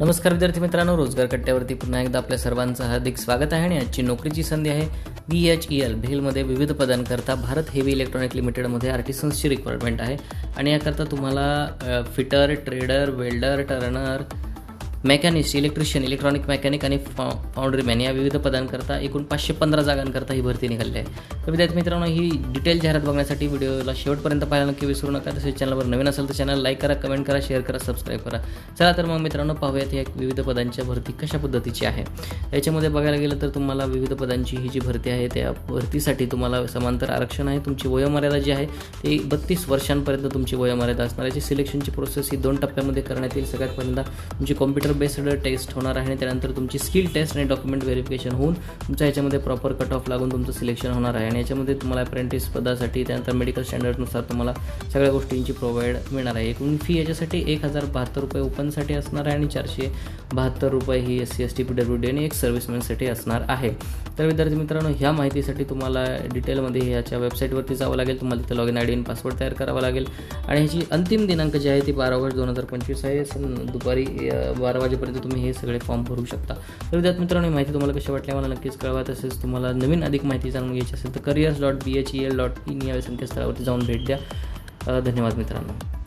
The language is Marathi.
नमस्कार विद्यार्थी मित्रांनो रोजगार कट्ट्यावरती पुन्हा एकदा आपल्या सर्वांचं हार्दिक स्वागत आहे आणि आजची नोकरीची संधी आहे बी एच ई एल भेलमध्ये विविध पदांकरता भारत हेवी इलेक्ट्रॉनिक लिमिटेडमध्ये आर्टिसन्सची रिक्वायरमेंट आहे. आणि याकरता तुम्हाला fitter trader welder turner machinist electrician electronic mechanic आणि फा फाउंड्रीमॅन या विविध पदांकरता एकूण पाचशे पंधरा जागांकरता ही भरती निघाली आहे. तर विद्यार्थी मित्रांनो ही डिटेल जाहिरात बघण्यासाठी व्हिडिओला शेवटपर्यंत पाहायला नक्की विसरू नका. तसेच चॅनलवर नवीन असेल तर चॅनल लाईक करा कमेंट करा शेअर करा सबस्क्राईब करा. चला तर मग मित्रांनो पाहूयात या विविध पदांच्या भरती कशा पद्धतीची आहे. याच्यामध्ये बघायला गेलं तर तुम्हाला विविध पदांची ही जी भरती आहे त्या भरतीसाठी तुम्हाला समांतर आरक्षण आहे. तुमची वयोमर्यादा जी आहे ती बत्तीस वर्षांपर्यंत तुमची वयोमर्यादा असणार याची सिलेक्शनची प्रोसेस ही दोन टप्प्यामध्ये करण्यात येईल. सगळ्यात पहिल्यांदा तुमची कॉम्प्युटर बेस्ड टेस्ट होणार आहे आणि त्यानंतर तुमची स्किल टेस्ट आणि डॉक्युमेंट व्हेरिफिकेशन होऊन तुमच्या ह्याच्यामध्ये प्रॉपर कट ऑफ लागून तुमचं सिलेक्शन होणार आहे. आणि याच्यामध्ये तुम्हाला अप्रेंटिस पदासाठी त्यानंतर मेडिकल स्टँडर्डनुसार तुम्हाला सगळ्या गोष्टींची प्रोव्हाइड मिळणार आहे. एकूण फी याच्यासाठी एक हजार बहात्तर रुपये ओपनसाठी असणार आहे आणि चारशे बहात्तर रुपये ही S C S T P W D आणि एक सर्व्हिसमॅनसाठी असणार आहे. तर विद्यार्थी मित्रांनो ह्या माहितीसाठी तुम्हाला डिटेलमध्ये ह्याच्या वेबसाईटवरती जावं लागेल. तुम्हाला तिथं लॉगिन आय डी आणि पासवर्ड तयार करावा लागेल. आणि ह्याची अंतिम दिनांक जी आहे ती बारा ऑगस्ट दोन हजार पंचवीस आहे. दुपारी बारा वाजेपर्यंत तुम्ही हे सगळे फॉर्म भरू शकता. तर विद्यार्थी मित्रांनो ही माहिती तुम्हाला कशी वाटली मला नक्कीच कळवा. तसेच तुम्हाला नवीन अधिक माहिती जाणून घ्यायची असेल तर careers dot B H E L dot in या संकेतस्थळावरती जाऊन भेट द्या. धन्यवाद मित्रांनो.